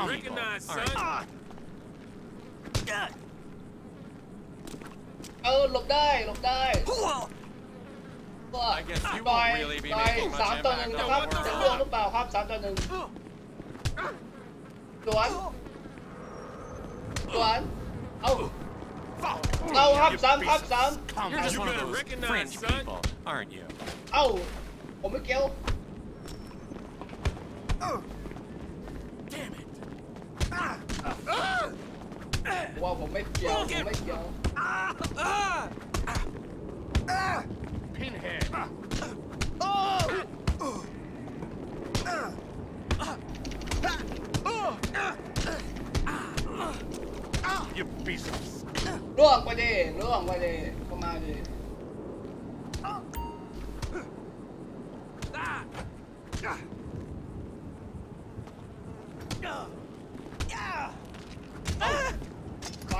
people, recognize, aren't son. you? เออหลบได้หลบได้ก็ I guess you ต่อย won't really be ต่อย making much สามต่อหนึ่ง impact นะ on ครับ the จะ world. เลือกหรือเปล่าครับสามต่อหนึ่งสวนสวนเอาเอาครับสามครับสาม You're just You one of gotta those recognize, fringe son. people, aren't you? เอาผมไม่เกี่ยว ว่าผมไม่เกี่ยวผมไม่เกี่ยว Pinhead. You piece of ล่วงไปดิล่วงไปดิเข้ามาดิไป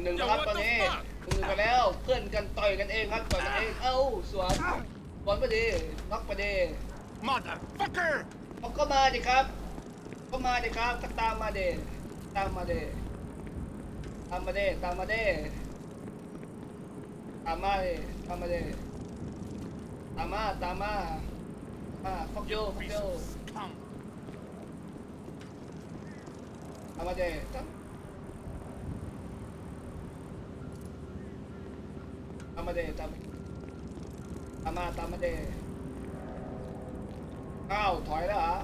หนึ่งนะครับตอนนี้หนึ่งไปแล้วเพื่อนกันต่อยกันเองครับต่อยกันเองเอ้าสวนสวนไปดิน็อกไปดิ motherfucker. เอาก็มาดิครับ ก็มาดิครับก็ตามมาดิตามมาดิตามมาดิตามมาดิตามมาดิตามมาดิตามมาตามมาอ่าฟักโยฟัก Piece โย of scum. ตามมาดิตามามาเดตามตามมาตามมาเดิอ้าวถอยแล้วเหรอ